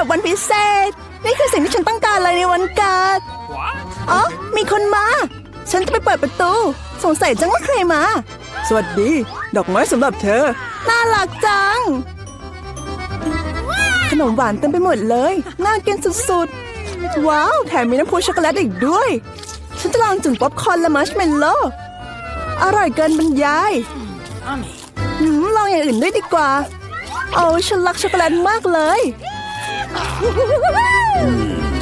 รับวันพิเศษ นี่คือสิ่งที่ฉันต้องการเลยในวันเกิดอ๋อมีคนมา ฉันจะไปเปิดประตู สงสัยจังว่าใครมา สวัสดี ดอกไม้สำหรับเธอ น่ารักจัง ขนมหวานเต็มไปหมดเลย น่ากินสุดๆ ว้าว แถมมีน้ำพุช็อกโกแลตอีกด้วย ฉันจะลองจุ่มป๊อปคอร์นและมัชเมลโล่อร่อยเกินบรรยายหืมลองอย่างอื่นด้วยดีกว่าโอ้ฉันรักช็อกโกแลตมากเลย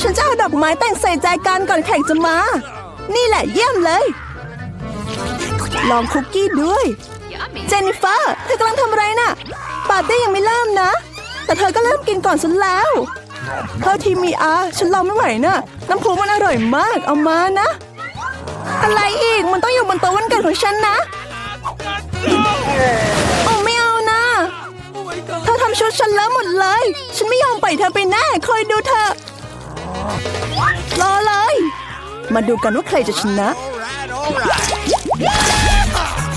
ฉันจะเอาดอกไม้แต่งใส่ใจกันก่อนแข่งจะมา นี่แหละเยี่ยมเลย ลองคุกกี้ด้วย เจนนิเฟอร์เธอกำลังทำอะไรน่ะ ปาร์ตี้ยังไม่เริ่มนะ แต่เธอก็เริ่มกินก่อนฉันแล้วเท่าทีมีอาฉันรอไม่ไหวนะน้ำพุมันอร่อยมาก เอามานะ อะไรอีก มันต้องอยู่บนโต๊ะวันเกิดของฉันนะ โอ้ ชดฉันเลอะหมดเลย ฉันไม่ยอมปล่อยเธอไปแน่คอยดูเธอ รอเลย มาดูกันว่าใครจะชนะ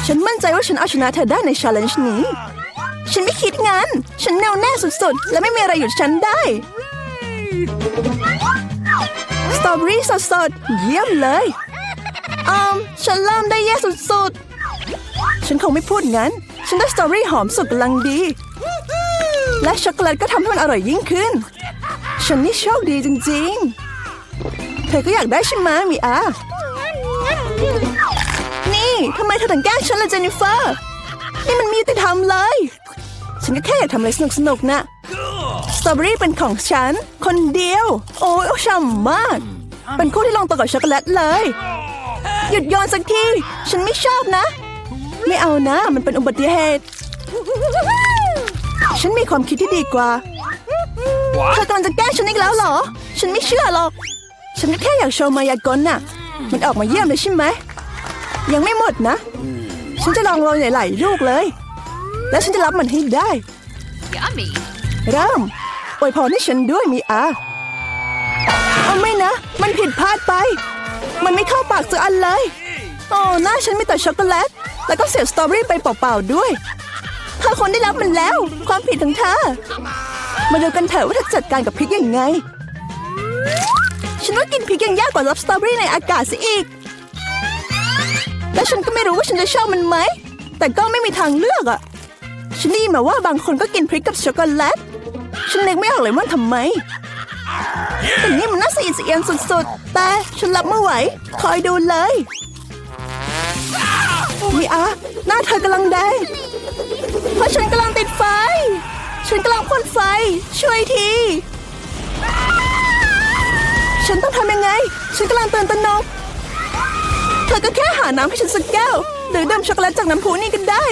ฉันมั่นใจว่าฉันเอาชนะเธอได้ในชาเลนจ์นี้ ฉันไม่คิดงั้น ฉันแน่วแน่สุดๆ และไม่มีอะไรหยุดฉันได้ สตรอเบอรี่สดๆ เยี่ยมเลยอืมฉันเริ่มได้แย่สุดๆ ฉันคงไม่พูดงั้น ฉันได้สตรอเบอรี่หอมสุดกำลังดี และช็อกโกแลตก็ทำให้มันอร่อยยิ่งขึ้น ฉันนี่โชคดีจริงๆ เธอก็อยากได้ใช่ไหมมีอานี่ทำไมเธอถึงแกล้งฉันล่ะเจนนิเฟอร์ นี่มันมีติธรรมเลย ฉันก็แค่อยากทำอะไรสนุกๆนะสตรอเบอรี่เป็นของฉัน คนเดียว โอ้ยฉ่ำมาก เป็นคู่ที่ลงตัวกับช็อกโกแลตเลย หยุดโยนสักที ฉันไม่ชอบนะ ไม่เอานะ มันเป็นอุบัติเหตุ ฉันมีความคิดที่ดีกว่า เธอกำลังจะแกล้งฉันอีกแล้วเหรอ ฉันไม่เชื่อหรอก ฉันก็แค่อยากโชว์มายากลน่ะ มันออกมาเยี่ยมเลยใช่ไหม ยังไม่หมดนะ ฉันจะลองโรยหลายๆลูกเลย แล้วฉันจะรับมันให้ได้ Yummy. เริ่มอวยพรให้ฉันด้วยมีอาเอาไม่นะ มันผิดพลาดไป มันไม่เข้าปากสักอันเลย โอ้หน้าฉันมีแต่ช็อกโกแลต แล้วก็เสียสตรอเบอรี่ไปเปล่าๆด้วย เธอคนได้รับมันแล้ว ความผิดของเธอ มาดูกันเถอะว่าเธอจัดการกับพริกยังไง ฉันว่ากินพริกยังยากกว่ารับสตรอเบอรี่ในอากาศซะอีก และฉันก็ไม่รู้ว่าฉันจะชอบมันไหม แต่ก็ไม่มีทางเลือกอะฉันได้ยินมาว่าบางคนก็กินพริกกับช็อกโกแลต ฉันนึกไม่ออกเลยว่าทำไมแต่นี่มันน่าสะอิดสะเอียนสุดๆ แต่ฉันรับไม่ไหว คอยดูเลยนี่อะหน้าเธอกำลังแดง เพราะฉันกำลังติดไฟ ฉันกำลังพ่นไฟ ช่วยที ฉันต้องทำยังไง ฉันกำลังตื่นตระหนกเธอก็แค่หาน้ำให้ฉันสักแก้ว หรือดื่มช็อกโกแลตจากน้ำพุนี่ก็ได้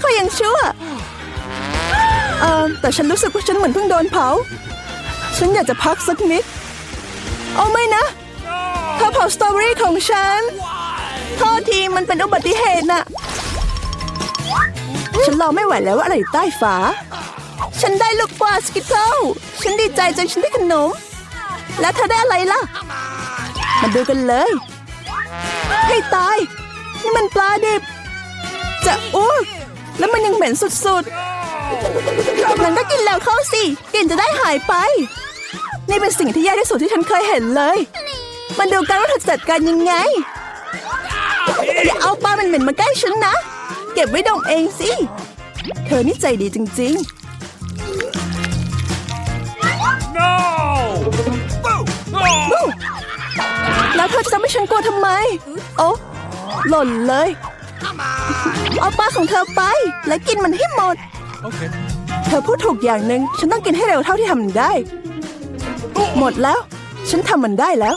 เขายังชั่วเออแต่ฉันรู้สึกว่าฉันเหมือนเพิ่งโดนเผา ฉันอยากจะพักสักนิด เอาไม่นะเธอเผาสตรอเบอรี่ของฉัน โทษทีมันเป็นอุบัติเหตุน่ะ ฉันรอไม่ไหวแล้วว่าอะไรอยู่ใต้ฝา ฉันได้ลูกปลาสกิทเทิลฉันดีใจจนฉันได้ขนม แล้วเธอได้อะไรล่ะ มาดูกันเลย ให้ตาย นี่มันปลาดิบ จะอ้วกแล้วมันยังเหม็นสุดๆมันก็กินแล้วเข้าสิกลิ่นจะได้หายไป นี่เป็นสิ่งที่แย่ที่สุดที่ฉันเคยเห็นเลยมาดูกันว่าเธอจะจัดการยังไงอย่าเอาปลาเหม็นๆมาใกล้ฉันนะ เก็บไว้ดมเองสิ เธอนี่ใจดีจริง No! Boo! Oh! ๆบู๊แล้วเธอจะทำให้ฉันกลัวทำไม โอ้หล่นเลย เอาปลาของเธอไป และกินมันให้หมด Okay. เธอพูดถูกอย่างหนึ่งฉันต้องกินให้เร็วเท่าที่ทำได้ หมดแล้ว ฉันทำมันได้แล้ว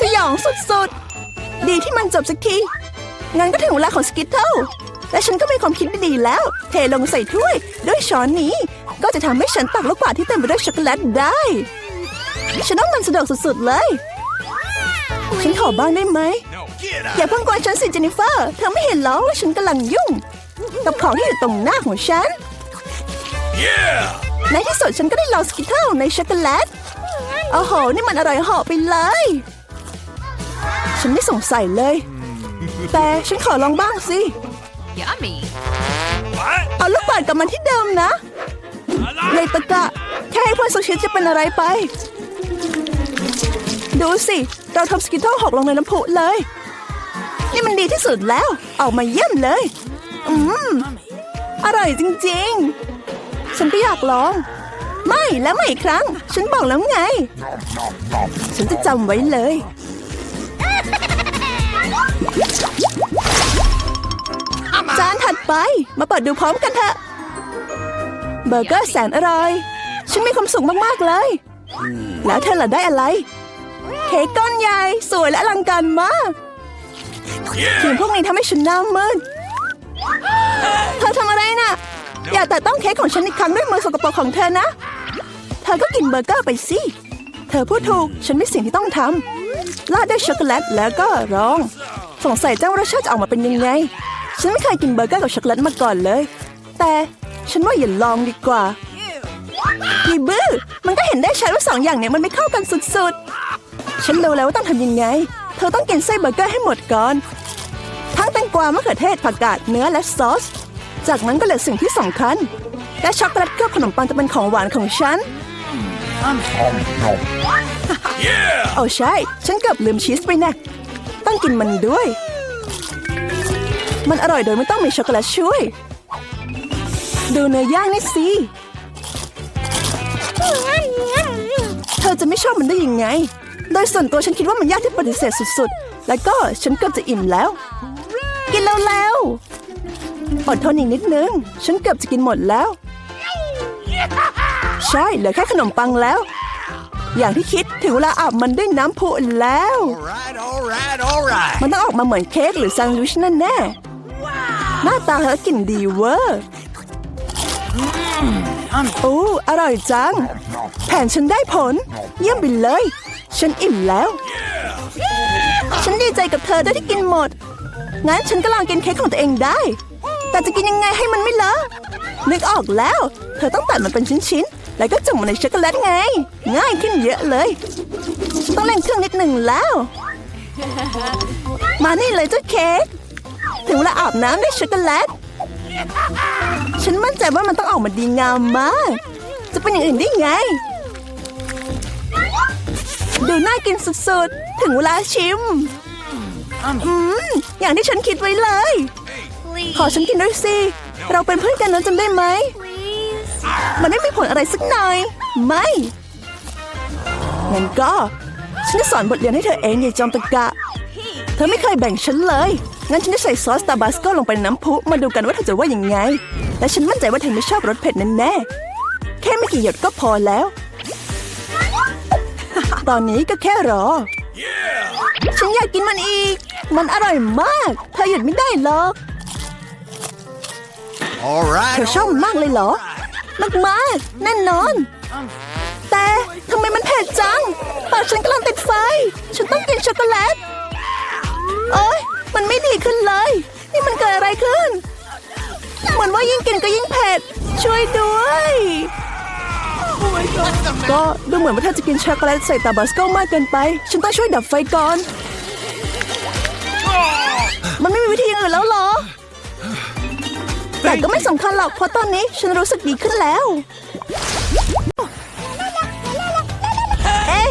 สยองสุดๆ ดีที่มันจบสักที งั้นก็ถึงเวลาของสกิทเทิลและฉันก็มีความคิดดีๆแล้ว เทลงใส่ถ้วย ด้วยช้อนนี้ ก็จะทำให้ฉันตักลูกบาศก์ที่เต็มไปด้วยช็อกโกแลตได้ ฉันต้องมันสะดวกสุดๆเลย ฉันขอบ้างได้ไหม No. Get อย่าเพิ่งกวนฉันสิเจนนิเฟอร์ เธอไม่เห็นเหรอว่าฉันกำลังยุ่ง กับของที่อยู่ตรงหน้าของฉัน Yeah! ในที่สุดฉันก็ได้ลองสกิทเทิลในช็อกโกแลตโอ้โห นี่มันอร่อยเหาะไปเลย ฉันไม่สงสัยเลย แต่ฉันขอลองบ้างสิ Yummy. What? เอาลูกบาศก์กลับมาที่เดิมนะเลยตะกะ แค่ให้เพื่อนสักชิ้นจะเป็นอะไรไป ดูสิ เราทำสกิทเทิลหกลงในน้ำพุเลย นี่มันดีที่สุดแล้ว ออกมาเยี่ยมเลย อืม อร่อยจริงๆ ฉันก็อยากลอง ไม่แล้วไม่อีกครั้ง ฉันบอกแล้วไง ฉันจะจำไว้เลย ไป มาเปิดดูพร้อมกันเถอะ เบอร์เกอร์แสนอร่อย ฉันมีความสุขมาก ๆ เลย แล้วเธอล่ะได้อะไร เค้กก้อนใหญ่ สวยและอลังการมากกลิ่นพวกนี้ทำให้ฉันหน้ามืดเธอทำอะไรน่ะ อย่าแต่ต้องเค้กของฉันอีกครั้งด้วยมือสกปรกของเธอนะ เธอก็กินเบอร์เกอร์ไปสิ เธอพูดถูก ฉันมีสิ่งที่ต้องทำราดด้วยช็อกโกแลตแล้วก็รอง สงสัยเจ้ารสชาติจะออกมาเป็นยังไง ฉันไม่เคยกินเบอร์เกอร์กับช็อกโกแลตมาก่อนเลย แต่ฉันว่าอย่าลองดีกว่าพี่บื้อมันก็เห็นได้ชัดว่าสองอย่างเนี้ยมันไม่เข้ากันสุดๆ ฉันรู้แล้วว่าต้องทำยังไง เธอต้องกินไส้เบอร์เกอร์ให้หมดก่อน ทั้งแตงกวามะเขือเทศผักกาดเนื้อและซอส จากนั้นก็เหลือสิ่งที่สำคัญ และช็อกโกแลตเคลือบขนมปังจะเป็นของหวานของฉัน Yeah! เอาใช่ ฉันเกือบลืมชีสไปนะต้องกินมันด้วย มันอร่อยโดยไม่ต้องมีช็อกโกแลตช่วย ดูเนื้อย่างนี่สิ เธอจะไม่ชอบมันได้ยังไง โดยส่วนตัวฉันคิดว่ามันยากที่ปฏิเสธสุดๆ แล้วก็ฉันเกือบจะอิ่มแล้ว กินแล้วแล้วๆอดทนอีกนิดนึง ฉันเกือบจะกินหมดแล้ว ใช่เหลือแค่ขนมปังแล้ว อย่างที่คิดถึงเวลาอาบมันด้วยน้ำพุแล้ว All right, all right, all right. มันต้องออกมาเหมือนเค้กหรือแซนด์วิชนั่นแน่ หน้าตาเธอกลิ่นดีเวอร์โอ้อร่อยจัง แผนฉันได้ผล เยี่ยมไปเลย ฉันอิ่มแล้ว ฉันดีใจกับเธอด้วยที่กินหมด งั้นฉันก็ลองกินเค้กของตัวเองได้ แต่จะกินยังไงให้มันไม่เลอะ นึกออกแล้ว เธอต้องตัดมันเป็นชิ้นๆ แล้วก็จุ่มมันในช็อกโกแลตไง ง่ายขึ้นเยอะเลยฉันต้องเล่นเครื่องนิดหนึ่งแล้ว มานี่เลยเจ้าเค้ก ถึงเวลาอาบน้ำด้วยช็อกโกแลต ฉันมั่นใจว่ามันต้องออกมาดีงามมาก จะเป็นอย่างอื่นได้ไง ดูน่ากินสุดๆ ถึงเวลาชิม อืม อย่างที่ฉันคิดไว้เลย ขอฉันกินด้วยสิ เราเป็นเพื่อนกันนะจำได้ไหม มันไม่มีผลอะไรสักหน่อย ไม่งั้นก็ ฉันจะสอนบทเรียนให้เธอเองอย่าจอมตะกะ เธอไม่เคยแบ่งฉันเลย งั้นฉันจะใส่ซอสตาบาสโกลงไปในน้ำพุมาดูกันว่าเธอจะว่ายังไงและฉันมั่นใจว่าเธอไม่ชอบรสเผ็ดแน่ๆแค่ไม่กี่หยดก็พอแล้ว ตอนนี้ก็แค่รอ ฉันอยากกินมันอีก มันอร่อยมาก เธอหยุดไม่ได้หรอก All right. เธอชอบมันมากเลยเหรอมากมากๆแน่นอน แต่ทำไมมันเผ็ดจัง ปากฉันกำลังติดไฟ ฉันต้องกินช็อกโกแลต โอ๊ย มันไม่ดีขึ้นเลย นี่มันเกิดอะไรขึ้น เหมือนว่ายิ่งกินก็ยิ่งเผ็ด ช่วยด้วยก็ดูเหมือนว่าเธอจะกินช็อกโกแลตใส่ตาบาสโกมากเกินไป ฉันต้องช่วยดับไฟก่อน มันไม่มีวิธีอื่นแล้วเหรอ แต่ก็ไม่สำคัญหรอก เพราะตอนนี้ฉันรู้สึกดีขึ้นแล้ว เอ้ย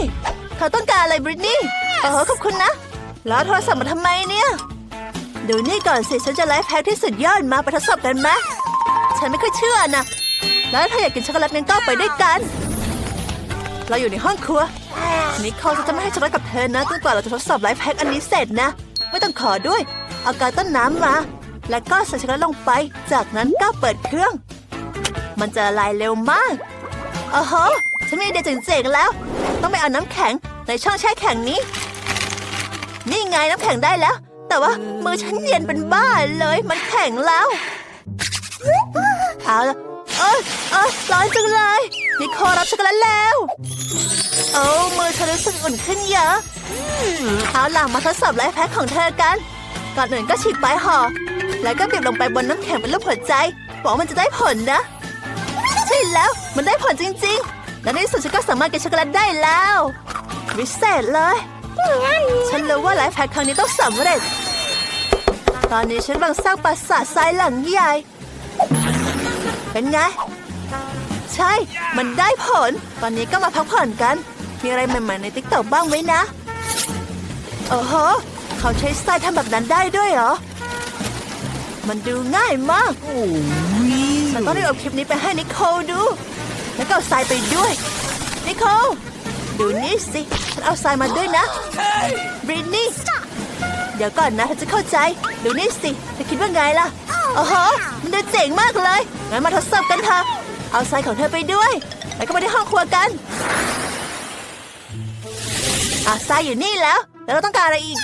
เธอต้องการอะไรบริตนี่ เออขอบคุณนะ แล้วโทรศัพท์มาทำไมเนี่ย ดูนี่ก่อนสิฉันจะไลฟ์แพ็กที่สุดยอดมาไปทดสอบกันไหมฉันไม่ค่อยเชื่อนะ แล้วถ้าอยากกินช็อกโกแลตงั้นก็ไปด้วยกัน เราอยู่ในห้องครัวนิโคลจะไม่ให้ช็อกโกแลตกับเธอนะจนกว่าเราจะทดสอบไลฟ์แพ็กอันนี้เสร็จนะ ไม่ต้องขอด้วย เอากาต้นน้ำมา แล้วก็ใส่ช็อกโกแลตลงไป จากนั้นก็เปิดเครื่อง มันจะละลายเร็วมากโอ้โหฉันมีไอเดียเจ๋งๆแล้ว ต้องไปเอาน้ำแข็งในช่องแช่แข็งนี้ นี่ไงน้ำแข็งได้แล้ว แต่ว่ามือฉันเย็นเป็นบ้าเลย มันแข็งแล้วเอาละเอ้ยเอ้ยร้อนจังเลยนิโคลรับช็อกโกแลตแล้ว โอ้มือเธอรู้สึกอุ่นขึ้นเยอะเอาล่ะมาทดสอบไลฟ์แพ็คของเธอกัน ก่อนอื่นก็ฉีกใบห่อ แล้วก็บีบลงไปบนน้ำแข็งเป็นรูปหัวใจหวังมันจะได้ผลนะ ใช่แล้ว มันได้ผลจริงๆ และในที่สุดฉันก็สามารถกินช็อกโกแลตได้แล้ว วิเศษเลย ฉันรู้ว่าไลฟ์แพ็คครั้งนี้ต้องสำเร็จ ตอนนี้ฉันกำลังสร้างปราสาททรายหลังใหญ่ เป็นไง ใช่ มันได้ผล ตอนนี้ก็มาพักผ่อนกัน มีอะไรใหม่ๆในติ๊กต็อกบ้างไหมนะ โอ้โห เขาใช้สไตล์ทำแบบนั้นได้ด้วยเหรอ มันดูง่ายมากฉันต้องได้เอาคลิปนี้ไปให้นิโคลดู แล้วก็เอาทรายไปด้วย นิโคล ดูนี่สิฉันเอาทรายมาด้วยนะบรินนี่เดี๋ยวก่อนนะเธอจะเข้าใจ ดูนี่สิเธอคิดว่าไงล่ะโอ้โหมันดูเจ๋งมากเลยงั้นมาทดสอบกันเถอะเอาทรายของเธอไปด้วยแล้วก็มาที่ห้องครัวกันอะทรายอยู่นี่แล้ว แล้วเราต้องการอะไรอีก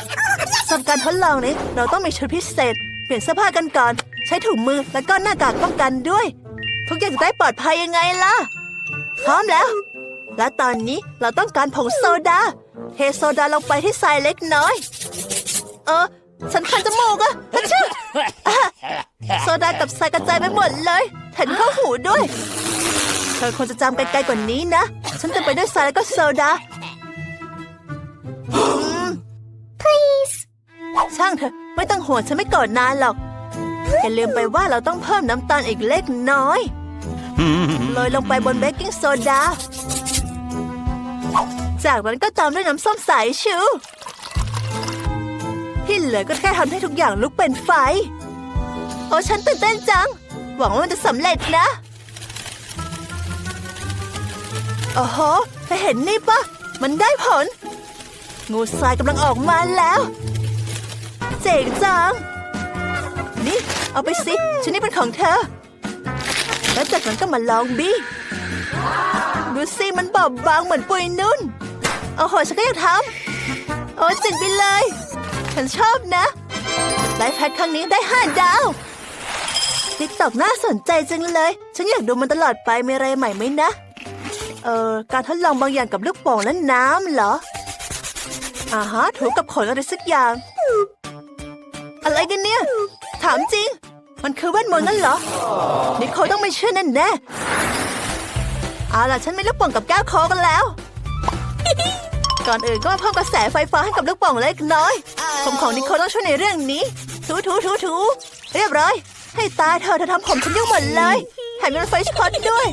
สำหรับการทดลองนี้เราต้องมีชุดพิเศษ เปลี่ยนเสื้อผ้ากันก่อน ใช้ถุงมือแล้วก็หน้ากากป้องกันด้วย ทุกอย่างจะได้ปลอดภัยยังไงล่ะ พร้อมแล้ว และตอนนี้เราต้องการผงโซดา เทโซดาลงไปที่ทรายเล็กน้อย เออ ฉันคันจมูกอะฮัชชื่ออะโซดากับทรายกระจายไปหมดเลยแถมเข้าหูด้วย เธอควรจะจำไกลๆกว่านี้นะ ฉันเต็มไปด้วยทรายแล้วก็โซดาอืม please ช่างเถอะไม่ต้องห่วงฉันไม่กอดนานหรอก อย่าลืมไปว่าเราต้องเพิ่มน้ำตาลอีกเล็กน้อยโรยลงไปบนเบกกิ้งโซดา จากนั้นก็ตามด้วยน้ำส้มสายชู ที่เหลือก็แค่ทำให้ทุกอย่างลุกเป็นไฟ โอ้ฉันตื่นเต้นจัง หวังว่ามันจะสำเร็จนะโอ้โหเธอเห็นนี่ปะ มันได้ผล งูทรายกำลังออกมาแล้ว เจ๋งจัง นี่ เอาไปสิชิ้นนี้เป็นของเธอ แล้วจากนั้นก็มาลองบี ดูสิมันบอบบางเหมือนปุยนุ่น โอ้โหฉันก็อยากทำโอ้จ๋งไปเลย ฉันชอบนะไลฟ์แพทครั้งนี้ได้ห้าดาวติ๊กตอกน่าสนใจจังเลย ฉันอยากดูมันตลอดไปมีอะไรใหม่ไหมนะ เอ่อ การทดลองบางอย่างกับลูกโป่งและน้ำเหรออ่าฮะถูกับขนอะไรสักอย่าง อะไรกันเนี่ย ถามจริง มันคือแว่นมนต์นั่นเหรอนิโคลต้องไม่เชื่อแน่แน่ เอาล่ะฉันไม่ลูกโป่งกับแก้วโคกันแล้ว ก่อนอื่นก็มาเพิ่มกระแสไฟฟ้าให้กับลูกโป่งเล็กน้อย ผมของนิโคลต้องช่วยในเรื่องนี้ถูถูถูถูเรียบร้อย ให้ตายเธอเธอทำผมฉันยุ่งหมดเลยแถมมีรถไฟช็อตด้วย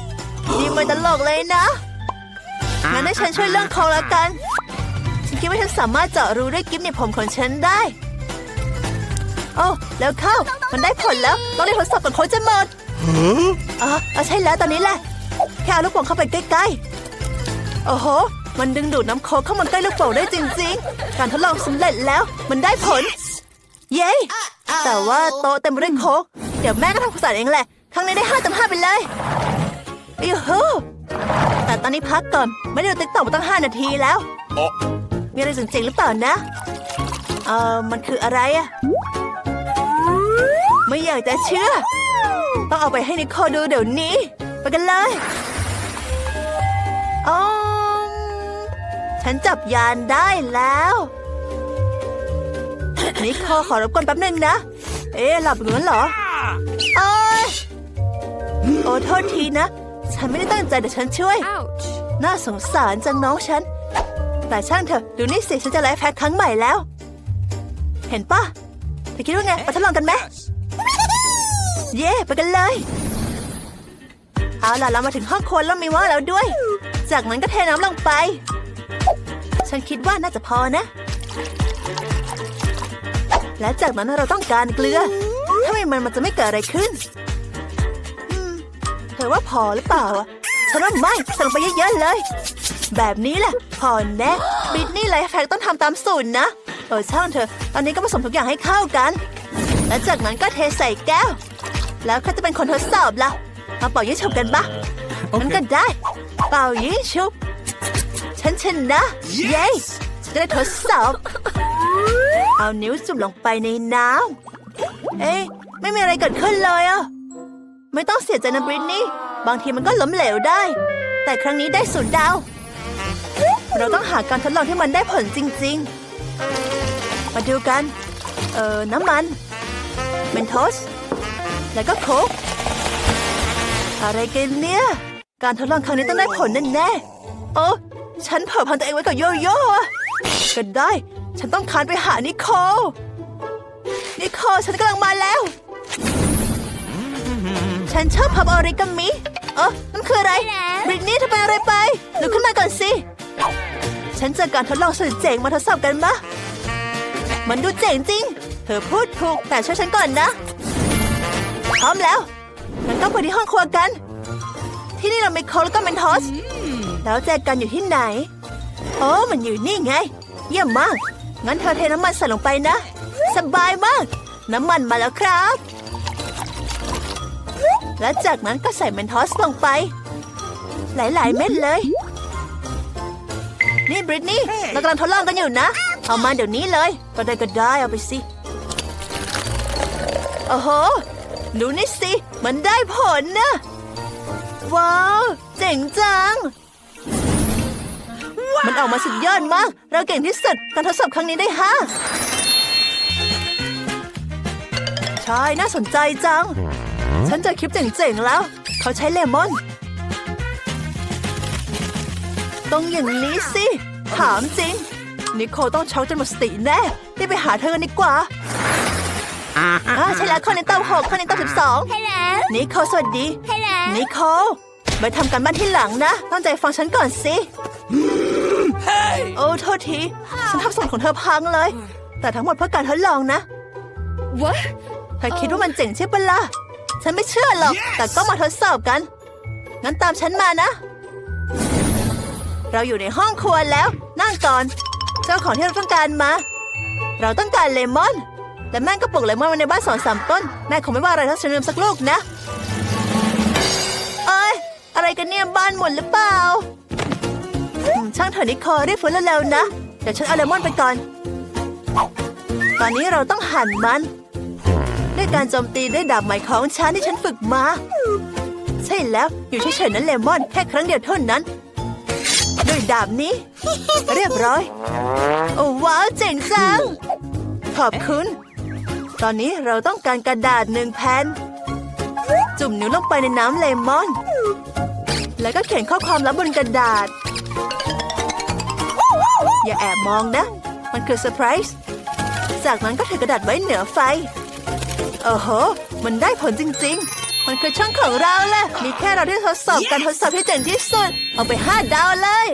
นี่มันตลกเลยนะงั้นให้ฉันช่วยเรื่องโคแล้วกัน ฉันคิดว่าฉันสามารถเจาะรูด้วยกิฟต์ในผมของฉันได้ โอ้แล้วเข้า มันได้ผลแล้ว ต้องได้ทดสอบกับโค้ชจะหมดอ๋อเอาใช่แล้วตอนนี้แหละ แค่ลูกโป่งเข้าไปใกล้ๆ โอ้โห มันดึงดูดน้ำโค้กเข้ามาใกล้ลูกโป่งได้จริงๆ การทดลองสำเร็จแล้ว มันได้ผล เย้ แต่ว่าโต๊ะเต็มไปด้วยโค้กเดี๋ยวแม่ก็ทำความสะอาดเองแหละ ครั้งนี้ได้ห้าเต็มห้าไปเลยอีฮูแต่ตอนนี้พักก่อน ไม่ได้ดูติ๊กต็อกมาตั้งห้านาทีแล้ว มีอะไรจริงๆหรือเปล่านะ เอ่อมันคืออะไรอะ ไม่อยากจะเชื่อ ต้องเอาไปให้นิโคดูเดี๋ยวนี้ ไปกันเลยอ๋อฉันจับยานได้แล้วนิโคลขอรบกวนแป๊บหนึ่งนะ เอ๊ะหลับอยู่งั้นเหรอโอ้ยโอ้โทษทีนะ ฉันไม่ได้ตั้งใจแต่ฉันช่วย Ouch. น่าสงสารจังน้องฉัน แต่ช่างเถอะ ดูนี่สิ ฉันจะไลฟ์แพ็คครั้งใหม่แล้ว เห็นปะเธอคิดว่าไงมาทดลองกันไหม Yes. เย่ไปกันเลย เอาล่ะเรามาถึงห้องครัวแล้วมีหม้อแล้วด้วย จากนั้นก็เทน้ำลงไป ฉันคิดว่าน่าจะพอนะ และจากนั้นเราต้องการเกลือ ถ้าไม่มันมันจะไม่เกิดอะไรขึ้นเธอว่าพอหรือเปล่าอะฉันว่าไม่ใส่ลงไปเยอะๆเลย แบบนี้แหละพอแน่บิดนี่ไลฟ์แพ็คต้องทำตามสูตรนะเออช่างเถอตอนนี้ก็ผสมทุกอย่างให้เข้ากัน และจากนั้นก็เทใส่แก้ว แล้วใครจะเป็นคนทดสอบล่ะ มาเป่ายิงฉุบกันปะมันก็ได้ เป่ายิงฉุบฉันชนะ เย้ฉันจะได้ทดสอบ เอานิ้วจุ่มลงไปในน้ำเอ๊ะไม่มีอะไรเกิดขึ้นเลยอะ ไม่ต้องเสียใจนะบริตนี่ บางทีมันก็ล้มเหลวได้ แต่ครั้งนี้ได้ศูนย์ดาว เราต้องหาการทดลองที่มันได้ผลจริง ๆ มาดูกัน เอ่อ น้ำมันเมนโทสแล้วก็โค้ก อะไรกันเนี่ย การทดลองครั้งนี้ต้องได้ผลแน่ๆ โอ้ฉันเผลอพันตัวเองไว้กับโยโย่อะก็ได้ ฉันต้องคานไปหานิโคลนิโคลฉันกำลังมาแล้ว ฉันชอบพับออริกามิโอ้ออนั่นคืออะไรบริตนี่เธอเป็นอะไรไปลุกขึ้นมาก่อนสิ ฉันเจอการทดลองสุดเจ๋งมาทดสอบกันมะมันดูเจ๋งจริง เธอพูดถูกแต่ช่วยฉันก่อนนะ พร้อมแล้ว งั้นก็ไปที่ห้องครัวกัน ที่นี่เรามีโคกแล้วก็เมนทอสแล้วแจกันอยู่ที่ไหน โอ้มันอยู่นี่ไง เยี่ยมมาก งั้นเธอเทน้ำมันใส่ลงไปนะ สบายมาก น้ำมันมาแล้วครับ และจากนั้นก็ใส่เมนทอสลงไป หลาย ๆ เม็ดเลย นี่บริตนี่เรากำลังทดลองกันอยู่นะ เอามาเดี๋ยวนี้เลย ก็ได้ก็ได้เอาไปสิ โอ้โห ดูนี่สิ มันได้ผลนะ ว้าว เจ๋งจัง มันออกมาสุดยอดมาก เราเก่งที่สุด การทดสอบครั้งนี้ได้ห้าใช่ น่าสนใจจัง ฉันเจอคลิปเจ๋งๆแล้ว เขาใช้เลมอน ต้องอย่างนี้สิ ถามจริง นิโคต้องช็อกจนหมดสติแน่รีบไปหาเธอกันดีกว่า อ่าใช่แล้วคนในเต้าหกคนในเต้าสิบสอง Hello. นิโคลสวัสดี Hello. นิโคลไปทำกันบ้านที่หลังนะตั้งใจฟังฉันก่อนสิ Hey! โอ้โทษที ฉันทำส่วนของเธอพังเลย แต่ทั้งหมดเพื่อการทดลองนะ What? เธอคิดว่ามันเจ๋งใช่ปะล่ะฉันไม่เชื่อหรอก Yes! แต่ก็มาทดสอบกัน งั้นตามฉันมานะ เราอยู่ในห้องครัวแล้ว นั่งก่อน เจ้าของที่เราต้องการมา เราต้องการเลมอน และแม่ก็ปลูกเลมอนไว้ในบ้านสองสามต้นแม่คงไม่ว่าอะไรถ้าฉันลืมสักลูกนะ เอ้ยอะไรกันเนี่ยบ้านหมดหรือเปล่าช่างเถอะนิโคลรีบฟื้นเร็วๆนะ เดี๋ยวฉันเอาเลมอนไปก่อน ตอนนี้เราต้องหั่นมัน ด้วยการโจมตีด้วยดาบไหมของฉันที่ฉันฝึกมา ใช่แล้วอยู่เฉยๆนั้นเลมอนแค่ครั้งเดียวเท่านั้นด้วยดาบนี้ เรียบร้อย โอ้ว้าวเจ๋งจังขอบคุณ ตอนนี้เราต้องการกระดาษหนึ่งแผ่นจุ่มนิ้วลงไปในน้ำเลมอน แล้วก็เขียนข้อความลับบนกระดาษ อย่าแอบมองนะ มันคือเซอร์ไพรส์จากนั้นก็ถือกระดาษไว้เหนือไฟ โอ้โห มันได้ผลจริง ๆ มันคือช่องของเราแหละมีแค่เราที่ทดสอบการทดสอบที่เจ๋งที่สุด เอาไปห้าดาวเลย